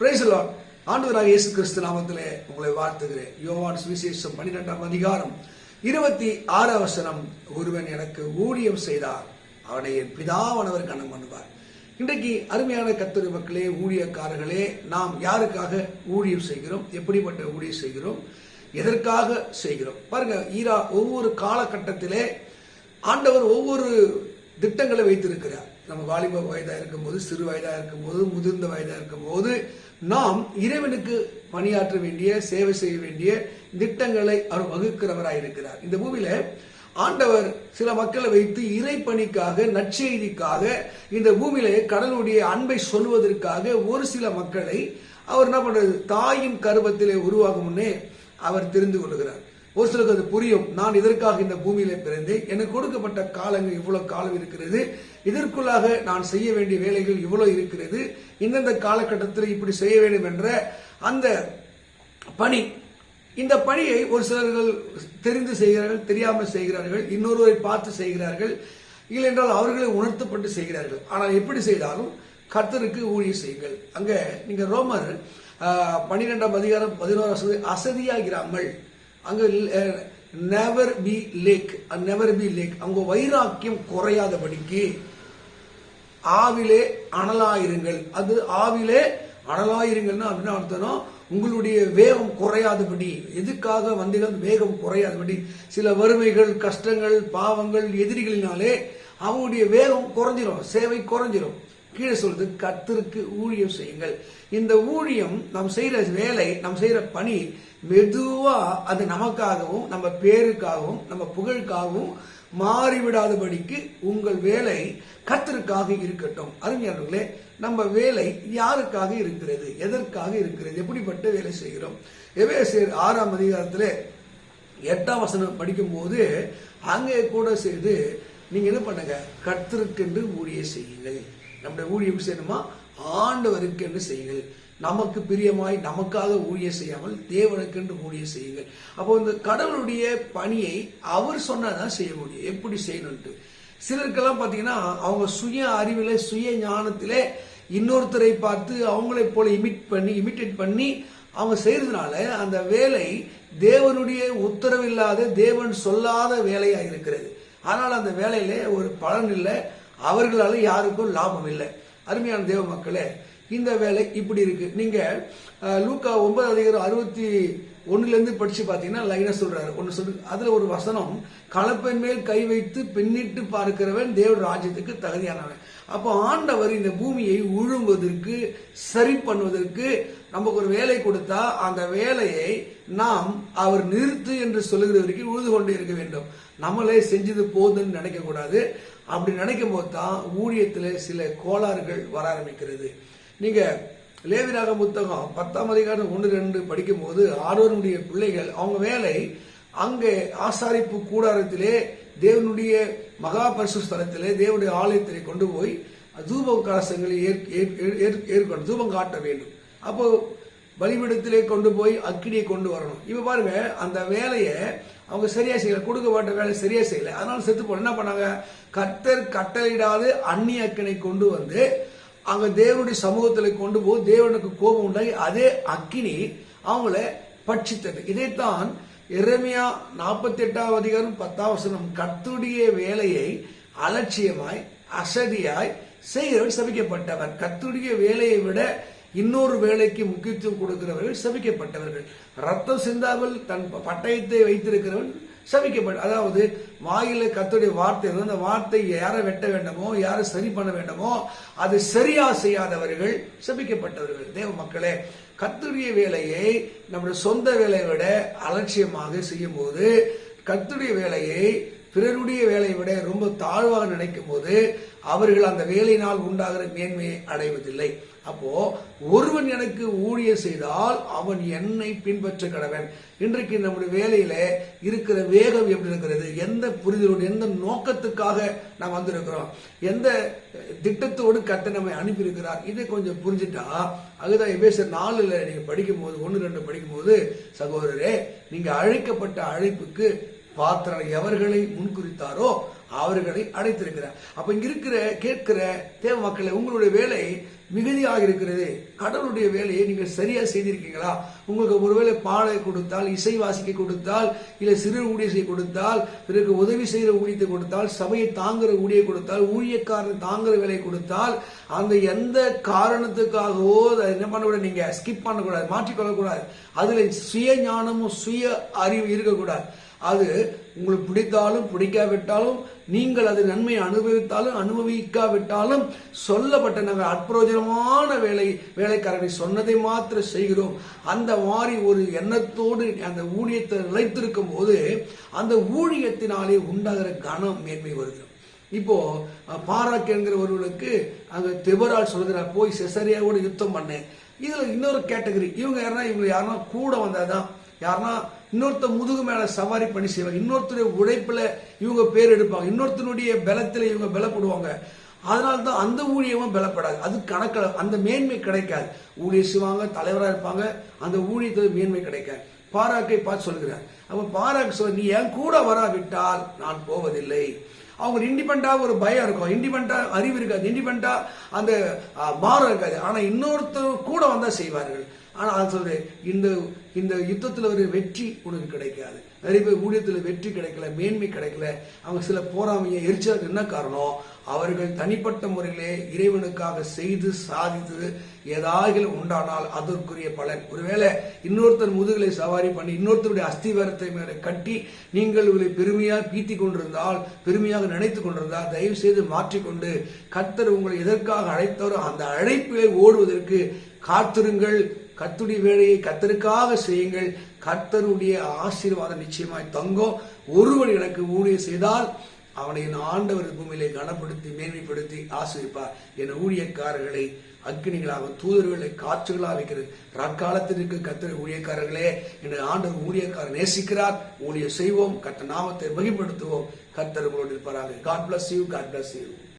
பிரைசலா ஆண்டவராக இயேசு கிறிஸ்து நாமத்திலே உங்களை வாழ்த்துகிறேன். யோவான் சுவிசேஷம் பன்னிரெண்டாம் அதிகாரம் இருபத்தி ஆறு வசனம். ஒருவன் எனக்கு ஊழியம் செய்தார். அவனை என் பிதாவானவர் கண்ணம் பண்ணுவார். இன்றைக்கு அருமையான கத்தரி மக்களே ஊழியக்காரர்களே நாம் யாருக்காக ஊழியம் செய்கிறோம்? எப்படிப்பட்ட ஊழியம் செய்கிறோம்? எதற்காக செய்கிறோம்? பாருங்க ஈரா ஒவ்வொரு காலகட்டத்திலே ஆண்டவர் ஒவ்வொரு திட்டங்களை வைத்திருக்கிறார். நம்ம வாலிப வயதா இருக்கும்போது சிறு வயதா இருக்கும்போது முதிர்ந்த வயதா இருக்கும்போது நாம் இறைவனுக்கு பணியாற்ற வேண்டிய சேவை செய்ய வேண்டிய திட்டங்களை அவர் வகுக்கிறவராய் இருக்கிறார் இந்த பூமியில ஆண்டவர் சில மக்களை வைத்து இறை பணிக்காக நற்செய்திக்காக இந்த பூமியிலே கடலுடைய அன்பை சொல்வதற்காக ஒரு சில மக்களை அவர் என்ன பண்றது தாயின் கருவத்திலே உருவாகும் முன்னே அவர் தெரிந்து கொள்கிறார். ஒரு சிலருக்கு அது புரியும். நான் இதற்காக இந்த பூமியில பிறந்தேன்? எனக்கு கொடுக்கப்பட்ட காலங்கள் இவ்வளவு காலம் இருக்கிறது. இதற்குள்ளாக நான் செய்ய வேண்டிய வேலைகள் இவ்வளவு இருக்கிறது. இந்தந்த காலகட்டத்தில் இப்படி செய்ய வேண்டும் என்ற அந்த பணி. இந்த பணியை ஒரு சிலர்கள் தெரிந்து செய்கிறார்கள் தெரியாமல் செய்கிறார்கள் இன்னொருவரை பார்த்து செய்கிறார்கள். இல்லை என்றால் அவர்களை உணர்த்தப்பட்டு செய்கிறார்கள். ஆனால் எப்படி செய்தாலும் கர்த்தருக்கு ஊழியர் செய்யுங்கள். அங்கே நீங்கள் ரோமர் பன்னிரெண்டாம் அதிகாரம் பதினோரு அசதியாகிறாமல் அங்க never be lack never be lack அவங்க வைராக்கியம் குறையாதபடிக்கு ஆவிலே அனலாயிருங்கள். அது ஆவிலே அனலாயிருங்கள்னு அப்படின்னா அர்த்தம் உங்களுடைய வேகம் குறையாதபடி எதுக்காக வந்தீங்க வேகம் குறையாதபடி சில வறுமைகள் கஷ்டங்கள் பாவங்கள் எதிரிகளினாலே அவங்களுடைய வேகம் குறைஞ்சிரும் சேவை குறைஞ்சிரும். கீழே சொல்றது கத்திற்கு ஊழியம் செய்யுங்கள். இந்த ஊழியம் நாம் செய்யற வேலை நாம் செய்யற பணி மெதுவா அது நமக்காகவும் நம்ம பேருக்காகவும் நம்ம புகழுக்காகவும் மாறிவிடாதபடிக்கு உங்கள் வேலை கத்திற்காக இருக்கட்டும். அருமையானவர்களே நம்ம வேலை யாருக்காக இருக்கிறது? எதற்காக இருக்கிறது? எப்படிப்பட்ட வேலை செய்கிறோம்? எவேசியர் ஆறாம் அதிகாரத்தில் எட்டாம் வசனம் படிக்கும்போது அங்கே கூட செய்து நீங்க என்ன பண்ணுங்க? கத்திருக்கென்று ஊழிய செய்யுங்கள். நம்முடைய ஊழியம் செய்யணுமா? ஆண்டவருக்கு என்று செய்யுங்கள். நமக்கு பிரியமாய் நமக்காக ஊழியம் செய்யாமல் தேவனுக்கென்று ஊழியம் செய்யுங்கள். அப்போ இந்த கடவுளுடைய பணியை அவர் சொன்னாதான் செய்ய முடியும். எப்படி செய்யணும்ட்டு சிலருக்கெல்லாம் பார்த்தீங்கன்னா அவங்க சுய அறிவில சுய ஞானத்திலே இன்னொருத்தரை பார்த்து அவங்களை போல இமிட் பண்ணி இமிட்டேட் பண்ணி அவங்க செய்யறதுனால அந்த வேலை தேவனுடைய உத்தரவில்லாத தேவன் சொல்லாத வேலையாக இருக்கிறது. ஆனால் அந்த வேலையில ஒரு பலன் இல்லை. அவர்களால் யாருக்கும் லாபம் இல்லை. அருமையான தேவ மக்களே இந்த வேலை இப்படி இருக்கு. நீங்க லூக்கா ஒன்பது அதிகாரம் அறுபத்தி ஒண்ணுல இருந்து படிச்சு பாத்தீங்கன்னா லைனா சொல்றாரு. ஒன்னு சொல்லு அதுல ஒரு வசனம் கலப்பெண் மேல் கை வைத்து பெண்ணிட்டு பார்க்கிறவன் தேவ ராஜ்யத்துக்கு தகுதியானவன். அப்போ ஆண்டவர் இந்த பூமியை உழுங்குவதற்கு சரி பண்ணுவதற்கு நமக்கு ஒரு வேலை கொடுத்தா அந்த வேலையை நாம் அவர் நிறுத்து என்று சொல்லுகிற வரைக்கும் உழுது கொண்டே இருக்க வேண்டும். நம்மளே செஞ்சது போதுன்னு நினைக்க கூடாது அப்படி நினைக்கும் போது தான் ஊழியத்தில் சில கோளாறுகள் வர ஆரம்பிக்கிறது. நீங்க லேவிராக புத்தகம் பத்தாம் அதிகாரம் ஒன்று ரெண்டு படிக்கும்போது ஆரோனுடைய பிள்ளைகள் அவங்க வேலை அங்கே ஆசாரிப்பு கூடாரத்திலே தேவனுடைய மகா ஸ்தலத்திலே தேவனுடைய ஆலயத்திலே கொண்டு போய் தூப கலசங்களை ஏற்கொண்டு தூபம் காட்ட வேண்டும். அப்போ பலிபிடத்திலே கொண்டு போய் அக்கினியை கொண்டு வரணும். இப்ப பாருங்க அந்த வேலையை அவங்க சரியா செய்யல கொடுக்கப்பட்ட வேலை சரியா செய்யல. அதனால செத்து போன என்ன பண்ணாங்க? கத்தர் கட்டளையிடாது அந்நிய அக்கினை கொண்டு வந்து அங்க தேவனுடைய சமூகத்தில் கொண்டு போய் தேவனுக்கு கோபம் உண்டாகி அதே அக்கினி அவங்கள பட்சித்தது. இதைத்தான் எரமியா நாற்பத்தி எட்டாவது அதிகாரம் பத்தாம் வசனம் கத்துடைய வேலையை அலட்சியமாய் அசதியாய் செய்கிறவர் சபிக்கப்பட்டவர் கத்துடைய வேலையை விட இன்னொரு வேலைக்கு முக்கியத்துவம் கொடுக்கிறவர்கள் சபிக்கப்பட்டவர்கள். ரத்தம் சிந்தாமல் தன் பட்டயத்தை வைத்திருக்கிறவன் சபிக்கப்படும் அதாவது வாயில கத்துடைய வார்த்தை அந்த வார்த்தை யாரை வெட்ட வேண்டுமோ யாரை சரி பண்ண வேண்டுமோ அது சரியா செய்யாதவர்கள் சபிக்கப்பட்டவர்கள். தேவ மக்களே கத்துடைய வேலையை நம்முடைய சொந்த வேலையை விட அலட்சியமாக செய்யும் போது கத்துடைய வேலையை பிறருடைய வேலையை விட ரொம்ப தாழ்வாக நினைக்கும் போது அவர்கள் அந்த வேலையினால் உண்டாகிற மேன்மையை அடைவதில்லை. அப்போ ஒருவன் எனக்கு ஊழியர் செய்தால் அவன் என்னை பின்பற்ற கடவன். இன்றைக்கு நம்முடைய வேலையில இருக்கிற வேகம் எப்படி இருக்கிறது? எந்த புரிதலோடு எந்த நோக்கத்துக்காக நாம் வந்திருக்கிறோம்? எந்த திட்டத்தோடு கத்த நம்மை அனுப்பியிருக்கிறார்? இதை கொஞ்சம் புரிஞ்சுட்டா அதுதான் எபேசர் நாலுல நீங்க படிக்கும் போது ஒன்று ரெண்டு படிக்கும் போது சகோதரரே நீங்க அழைக்கப்பட்ட அழைப்புக்கு பாத்திரம் எவர்களை முன்குறித்தாரோ அவர்களை அடைத்திருக்கிறார். அப்ப இங்க இருக்கிற கேட்கிற தேவ மக்களை உங்களுடைய வேலை மிகுதியாக இருக்கிறது. கடவுளுடைய வேலையை நீங்கள் சரியா செய்திருக்கீங்களா? உங்களுக்கு ஒருவேளை பாலை கொடுத்தால் இசை வாசிக்க கொடுத்தால் இல்லை சிறு ஊழியத்தை கொடுத்தால் பிறகு உதவி செய்கிற ஊழியத்தை கொடுத்தால் சபையை தாங்குற ஊழியை கொடுத்தால் ஊழியக்காரன் தாங்குற வேலையை கொடுத்தால் அந்த எந்த காரணத்துக்காகவோ அதை என்ன பண்ணக்கூடாது நீங்க ஸ்கிப் பண்ணக்கூடாது மாற்றிக்கொள்ளக்கூடாது. அதுல சுய ஞானமும் சுய அறிவு இருக்கக்கூடாது. அது உங்களுக்கு பிடித்தாலும் பிடிக்காவிட்டாலும் நீங்கள் அது நன்மையை அனுபவித்தாலும் அனுபவிக்காவிட்டாலும் சொல்லப்பட்ட நாங்கள் அற்புதமான வேலை வேலைக்காரனை சொன்னதை மாத்திர செய்கிறோம். அந்த மாதிரி ஒரு எண்ணத்தோடு அந்த ஊழியத்தை நிலைத்திருக்கும் போது அந்த ஊழியத்தினாலே உண்டாகிற கனம் மேன்மை வருகிறது. இப்போ பாராக் என்கிற ஒருவனுக்கு அங்க தெபரால் சொல்கிறார் போய் செசரியாவோட யுத்தம் பண்ணேன் இதுல இன்னொரு கேட்டகரி. இவங்க யாருன்னா இவங்க யாருன்னா கூட வந்தாதான் யாருன்னா இன்னொருத்த முதுகு மேல சவாரி பண்ணி செய்வாங்க. இன்னொருத்தருடைய உழைப்புல இவங்க பேர் எடுப்பாங்க. இன்னொருத்தனுடைய பலத்துல இவங்க பலப்படுவாங்க. அதனால தான் அந்த ஊழியமும் பலப்படாது. அது கணக்கில் அந்த மேன்மை கிடைக்காது. ஊழியர் செய்வாங்க தலைவராக இருப்பாங்க. அந்த ஊழியத்தில் மேன்மை கிடைக்காது. பாராக்கை பார்த்து சொல்கிறார் அப்போ பாராக்கு சொல் நீ என் கூட வராவிட்டால் நான் போவதில்லை. அவங்க இண்டிபெண்டாக ஒரு பயம் இருக்கும். இண்டிபெண்டாக அறிவு இருக்காது. இண்டிபெண்டாக அந்த பாரம் இருக்காது. ஆனால் இன்னொருத்தர் கூட வந்தால் செய்வார்கள். ஆனால் அது சொல்றது இந்த இந்த யுத்தத்தில் ஒரு வெற்றி உனக்கு கிடைக்காது. நிறைய பேர் ஊழியத்தில் வெற்றி கிடைக்கல மேன்மை கிடைக்கல. அவங்க சில போராமையை எரிச்சலுக்கு என்ன காரணம்? அவர்கள் தனிப்பட்ட முறையிலே இறைவனுக்காக செய்து சாதித்து ஏதாவது உண்டானால் அதற்குரிய பலன். ஒருவேளை இன்னொருத்தர் முதுகலை சவாரி பண்ணி இன்னொருத்தருடைய அஸ்திவாரத்தை மேலே கட்டி நீங்கள் உங்களை பெருமையாக பீத்தி கொண்டிருந்தால் பெருமையாக நினைத்து கொண்டிருந்தால் தயவு செய்து மாற்றிக்கொண்டு கத்தர் உங்களை எதற்காக அழைத்தாரோ அந்த அழைப்பிலே ஓடுவதற்கு காத்திருங்கள். கத்துடைய வேலையை கத்தருக்காக செய்யுங்கள். கர்த்தருடைய ஆசீர்வாதம் நிச்சயமாய் தங்கும். ஒருவன் எனக்கு ஊழியம் செய்தால் அவனை என் ஆண்டவர் பூமியிலே கனப்படுத்தி மேன்மைப்படுத்தி ஆசிரிப்பார் என் ஊழியக்காரர்களை அக்னிகளாக தூதர்களை காற்றுகளாக வைக்கிறது ரக்காலத்திற்கு கத்திர ஊழியக்காரர்களே என் ஆண்டவர் ஊழியக்காரர் நேசிக்கிறார். ஊழியர் செய்வோம். கத்த நாமத்தை மகிப்படுத்துவோம் கத்தர் உங்களோடு இருப்பார்கள் God bless you God bless you